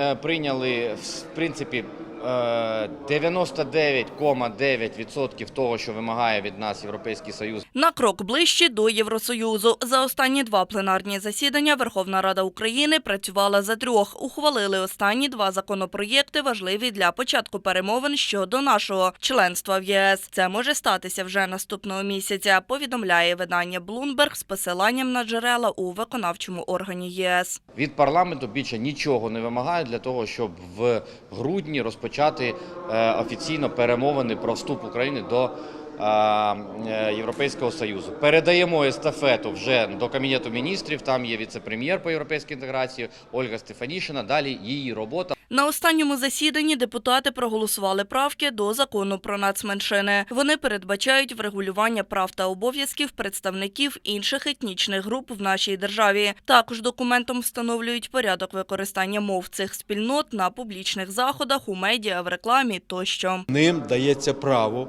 Е, Прийняли в принципі е, 99,9% того, що вимагає від нас Європейський Союз. На крок ближче до Євросоюзу. За останні два пленарні засідання Верховна Рада України працювала за трьох. Ухвалили останні два законопроєкти, важливі для початку перемовин щодо нашого членства в ЄС. Це може статися вже наступного місяця. Повідомляє видання Bloomberg з посиланням на джерела у виконавчому органі ЄС. Від парламенту більше нічого не вимагає для того, щоб в грудні розпочати е, офіційно перемовини про вступ України до Європейського Союзу. Передаємо естафету вже до Кабінету міністрів. Там є віце-прем'єр по європейській інтеграції Ольга Стефанішина. Далі її робота. На останньому засіданні депутати проголосували правки до закону про нацменшини. Вони передбачають врегулювання прав та обов'язків представників інших етнічних груп в нашій державі. Також документом встановлюють порядок використання мов цих спільнот на публічних заходах, у медіа, в рекламі тощо. Ним дається право,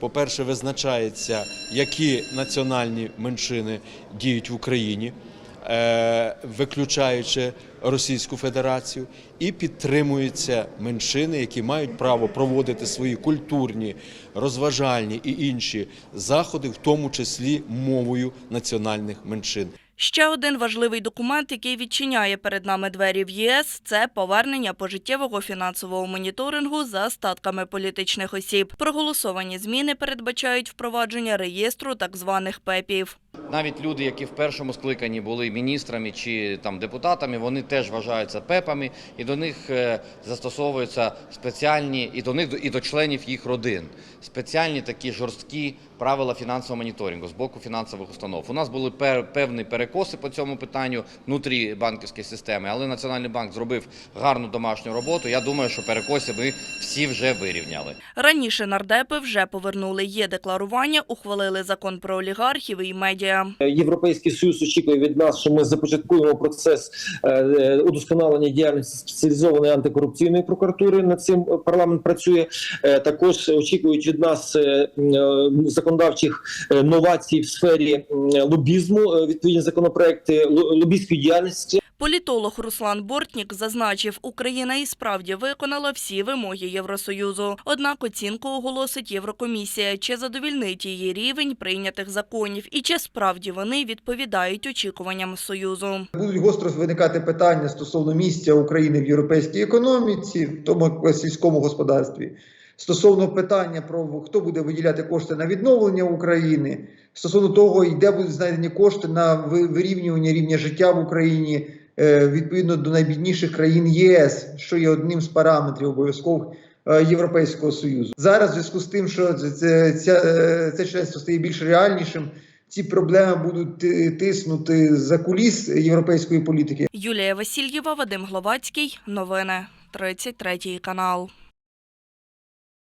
по-перше, визначається, які національні меншини діють в Україні, е, виключаючи Російську Федерацію, і підтримуються меншини, які мають право проводити свої культурні, розважальні і інші заходи, в тому числі мовою національних меншин. Ще один важливий документ, який відчиняє перед нами двері в ЄС, це повернення пожиттєвого фінансового моніторингу за статками політичних осіб. Проголосовані зміни передбачають впровадження реєстру так званих ПЕПів. Навіть люди, які в першому скликанні були міністрами чи там депутатами, вони теж вважаються пепами, і до них е, застосовуються спеціальні і до них і до членів їх родин. Спеціальні такі жорсткі правила фінансового моніторингу з боку фінансових установ. У нас були пер, певні перекоси по цьому питанню внутрі банківської системи, але Національний банк зробив гарну домашню роботу. Я думаю, що перекоси ми всі вже вирівняли. Раніше нардепи вже повернули є декларування, ухвалили закон про олігархів і медіа. Європейський союз очікує від нас, що ми започаткуємо процес е, е, удосконалення діяльності спеціалізованої антикорупційної прокуратури. Над цим парламент працює. Е, Також очікують від нас законодавчих новацій в сфері лобізму, відповідні законопроекти ло- лобістської діяльності. Політолог Руслан Бортнік зазначив, Україна і справді виконала всі вимоги Євросоюзу. Однак оцінку оголосить Єврокомісія, чи задовільнить її рівень прийнятих законів і чи справді вони відповідають очікуванням Союзу. Будуть гостро виникати питання стосовно місця України в європейській економіці, в тому сільському господарстві, стосовно питання про хто буде виділяти кошти на відновлення України, стосовно того, де будуть знайдені кошти на вирівнювання рівня життя в Україні е, відповідно до найбідніших країн ЄС, що є одним з параметрів обов'язкових е, Європейського союзу. Зараз, в зв'язку з тим, що це, це, ця, е, це членство стає більш реальнішим. Ці проблеми будуть тиснути за куліс європейської політики. Юлія Васильєва, Вадим Гловацький. Новини. 33 канал.